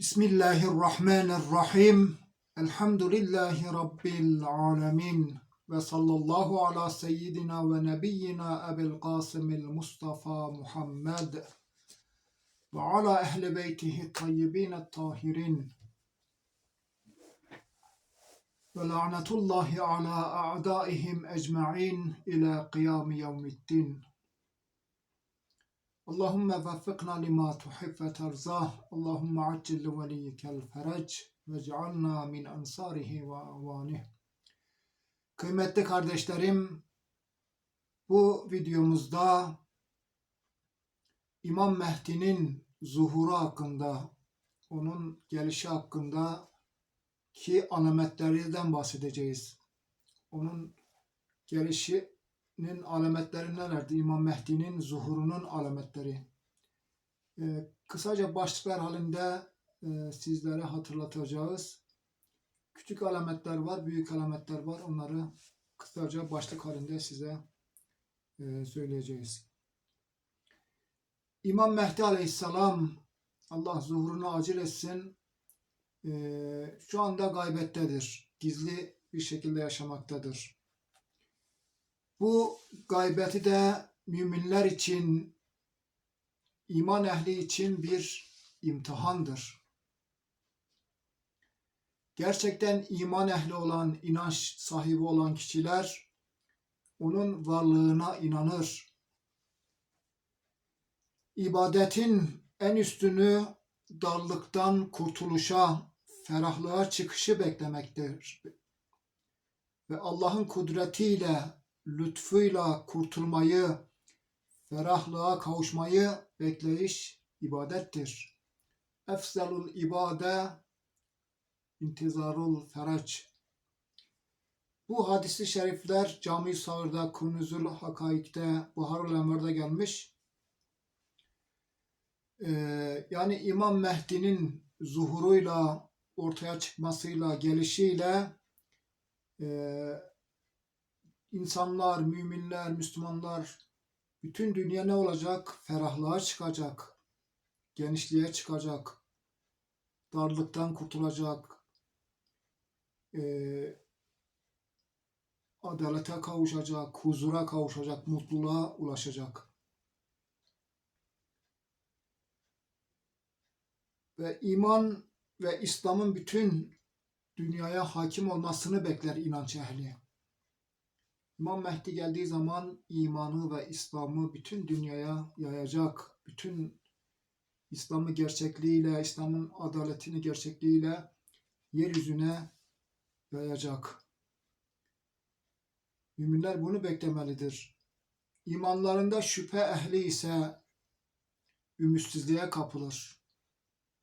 بسم الله الرحمن الرحيم الحمد لله رب العالمين وصلى الله على سيدنا ونبينا أبي القاسم المصطفى محمد وعلى أهل بيته الطيبين الطاهرين ولعنة الله على أعدائهم أجمعين إلى قيام يوم الدين Allahümme vaffıkna lima tuhib ve terzah. Allahümme accil li veliyyikel ve cealna min ansarihi ve avanih. Kıymetli kardeşlerim, bu videomuzda İmam Mehdi'nin zuhuru hakkında, onun gelişi hakkında ki alametlerden bahsedeceğiz. Onun gelişi nin alametleri nelerdi? İmam Mehdi'nin zuhurunun alametleri. Ee, kısaca başlıklar halinde e, sizlere hatırlatacağız. Küçük alametler var, büyük alametler var. Onları kısaca başlık halinde size e, söyleyeceğiz. İmam Mehdi Aleyhisselam Allah zuhurunu acil etsin. E, şu anda gaybettedir. Gizli bir şekilde yaşamaktadır. Bu gaybeti de müminler için, iman ehli için bir imtihandır. Gerçekten iman ehli olan, inanç sahibi olan kişiler onun varlığına inanır. İbadetin en üstünü darlıktan kurtuluşa, ferahlığa çıkışı beklemektedir. Ve Allah'ın kudretiyle lütfuyla kurtulmayı, ferahlığa kavuşmayı bekleyiş ibadettir. Efzelul ibade intizarul feraç. Bu hadisi şerifler Cami Sağır'da, Kunuzul Hakaik'te, Buharul Emir'de gelmiş. Ee, yani İmam Mehdi'nin zuhuruyla, ortaya çıkmasıyla, gelişiyle e, insanlar, müminler, Müslümanlar, bütün dünya ne olacak? Ferahlığa çıkacak, genişliğe çıkacak, darlıktan kurtulacak, e, adalete kavuşacak, huzura kavuşacak, mutluluğa ulaşacak. Ve iman ve İslam'ın bütün dünyaya hakim olmasını bekler inanç ehli. İmam Mehdi geldiği zaman imanı ve İslam'ı bütün dünyaya yayacak. Bütün İslam'ı gerçekliğiyle, İslam'ın adaletini gerçekliğiyle yeryüzüne yayacak. Müminler bunu beklemelidir. İmanlarında şüphe ehli ise ümitsizliğe kapılır.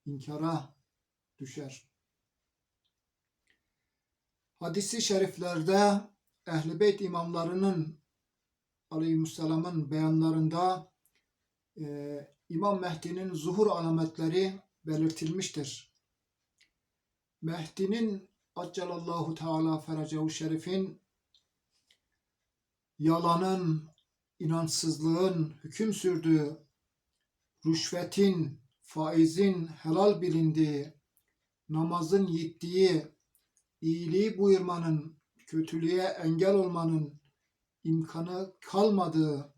İnkara düşer. Hadisi şeriflerde Ehl-i Beyt imamlarının aleyhisselamın beyanlarında e, İmam Mehdi'nin zuhur alametleri belirtilmiştir. Mehdi'nin Accalallahu Teala Feracehu Şerif'in yalanın, inançsızlığın hüküm sürdüğü, rüşvetin, faizin helal bilindiği, namazın yittiği, iyiliği buyurmanın kötülüğe engel olmanın imkanı kalmadığı,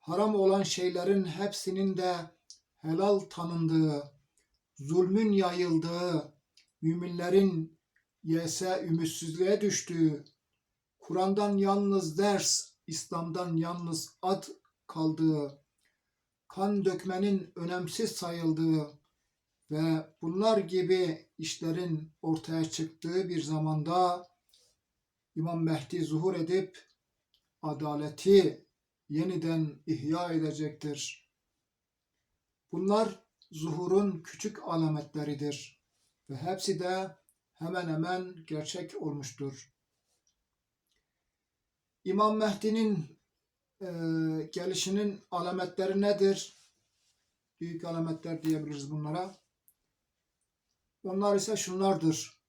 haram olan şeylerin hepsinin de helal tanındığı, zulmün yayıldığı, müminlerin yese ümitsizliğe düştüğü, Kur'an'dan yalnız ders, İslam'dan yalnız ad kaldığı, kan dökmenin önemsiz sayıldığı ve bunlar gibi işlerin ortaya çıktığı bir zamanda İmam Mehdi zuhur edip adaleti yeniden ihya edecektir. Bunlar zuhurun küçük alametleridir ve hepsi de hemen hemen gerçek olmuştur. İmam Mehdi'nin e, gelişinin alametleri nedir? Büyük alametler diyebiliriz bunlara. Onlar ise şunlardır.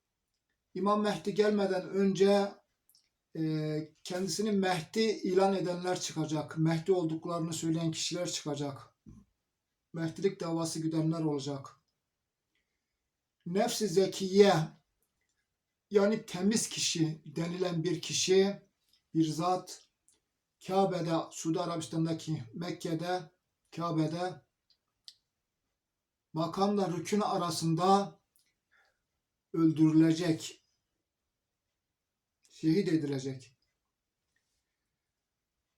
İmam Mehdi gelmeden önce kendisini Mehdi ilan edenler çıkacak. Mehdi olduklarını söyleyen kişiler çıkacak. Mehdilik davası güdenler olacak. nefsi zekiye yani temiz kişi denilen bir kişi, bir zat Kabe'de, Suudi Arabistan'daki Mekke'de, Kabe'de makamla rükün arasında öldürülecek, şehit edilecek.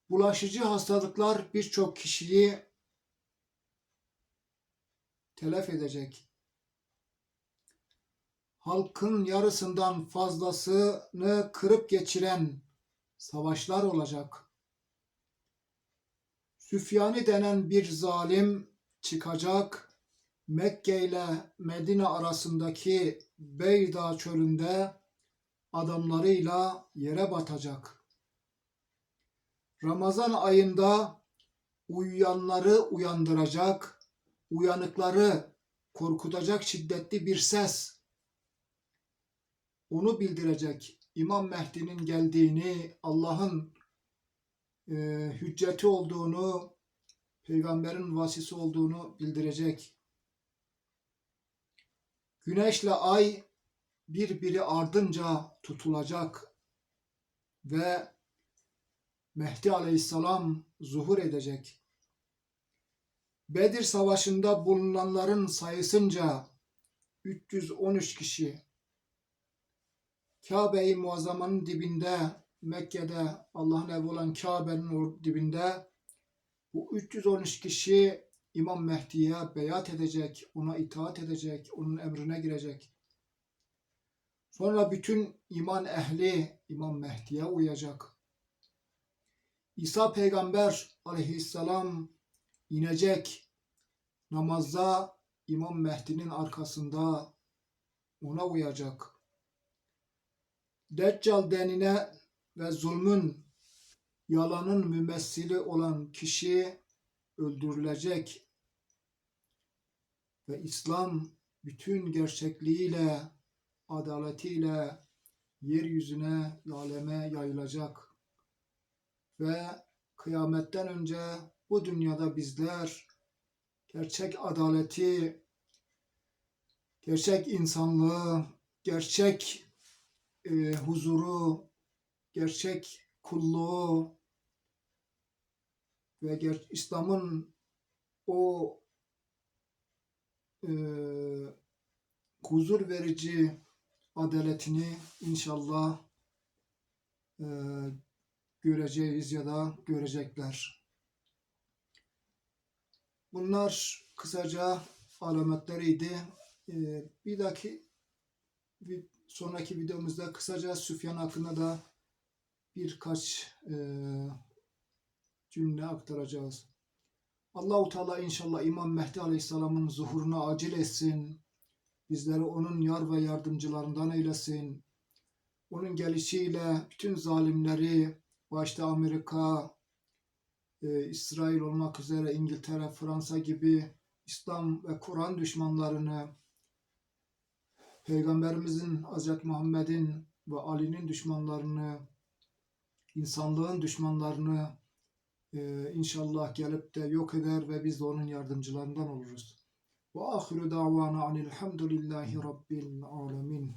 Bulaşıcı hastalıklar birçok kişiyi telef edecek. Halkın yarısından fazlasını kırıp geçiren savaşlar olacak. Süfyani denen bir zalim çıkacak. Mekke ile Medine arasındaki Beyda çölünde adamlarıyla yere batacak. Ramazan ayında uyuyanları uyandıracak, uyanıkları korkutacak şiddetli bir ses onu bildirecek. İmam Mehdi'nin geldiğini, Allah'ın e, hücceti olduğunu, peygamberin vasisi olduğunu bildirecek. Güneşle ay birbiri ardınca tutulacak ve Mehdi Aleyhisselam zuhur edecek. Bedir Savaşı'nda bulunanların sayısınca 313 kişi Kabe-i Muazzama'nın dibinde Mekke'de Allah'ın evi olan Kabe'nin dibinde bu 313 kişi İmam Mehdi'ye beyat edecek, ona itaat edecek, onun emrine girecek. Sonra bütün iman ehli İmam Mehdi'ye uyacak. İsa peygamber aleyhisselam inecek namazda İmam Mehdi'nin arkasında ona uyacak. Deccal denine ve zulmün yalanın mümessili olan kişi öldürülecek ve İslam bütün gerçekliğiyle, adaletiyle yeryüzüne, aleme yayılacak. Ve kıyametten önce bu dünyada bizler gerçek adaleti, gerçek insanlığı, gerçek e, huzuru, gerçek kulluğu ve ger- İslam'ın o e, huzur verici adaletini inşallah e, göreceğiz ya da görecekler. Bunlar kısaca alametleriydi. E, bir dahaki bir sonraki videomuzda kısaca Süfyan hakkında da birkaç e, cümle aktaracağız. Allahu Teala inşallah İmam Mehdi Aleyhisselam'ın zuhuruna acil etsin. Bizleri onun yar ve yardımcılarından eylesin. Onun gelişiyle bütün zalimleri, başta Amerika, e, İsrail olmak üzere İngiltere, Fransa gibi İslam ve Kur'an düşmanlarını, Peygamberimizin Hazreti Muhammed'in ve Ali'nin düşmanlarını, insanlığın düşmanlarını e, inşallah gelip de yok eder ve biz de onun yardımcılarından oluruz. Ve ahiru davana anilhamdülillahi rabbil alemin.